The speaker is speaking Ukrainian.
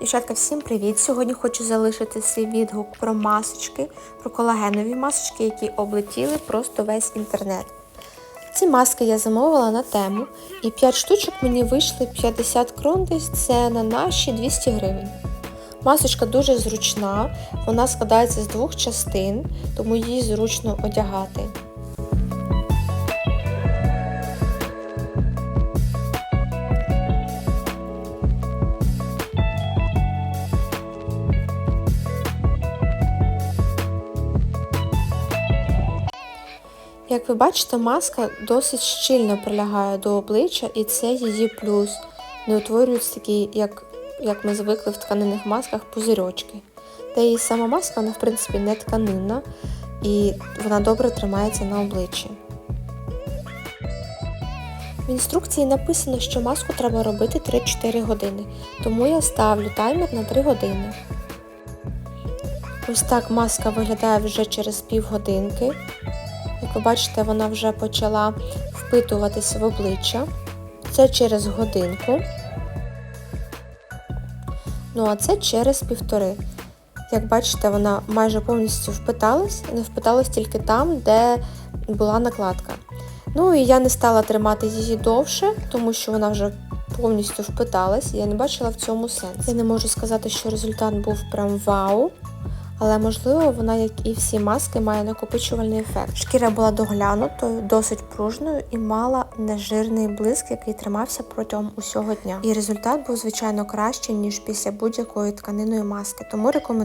Дівчатка, всім привіт! Сьогодні хочу залишити свій відгук про масочки, про колагенові масочки, які облетіли просто весь інтернет. Ці маски я замовила на тему, і 5 штучок мені вийшли 50 крон десь, це на наші 200 гривень. Масочка дуже зручна, вона складається з двох частин, тому її зручно одягати. Як ви бачите, маска досить щільно прилягає до обличчя, і це її плюс. Не утворюються такі, як, як ми звикли в тканинних масках, пузирьочки. Та і сама маска, вона в принципі не тканинна, і вона добре тримається на обличчі. В інструкції написано, що маску треба робити 3-4 години, тому я ставлю таймер на 3 години. Ось так маска виглядає вже через півгодинки. Як ви бачите, вона вже почала впитуватися в обличчя. Це через годинку. Ну, а це через півтори. Як бачите, вона майже повністю впиталась, не впиталась тільки там, де була накладка. Ну і я не стала тримати її довше, тому що вона вже повністю впиталась, і я не бачила в цьому сенсу. Я не можу сказати, що результат був прям вау. Але можливо вона, як і всі маски, має накопичувальний ефект. Шкіра була доглянутою, досить пружною і мала нежирний блиск, який тримався протягом усього дня. І результат був, звичайно, кращий, ніж після будь-якої тканиної маски, тому рекомендую.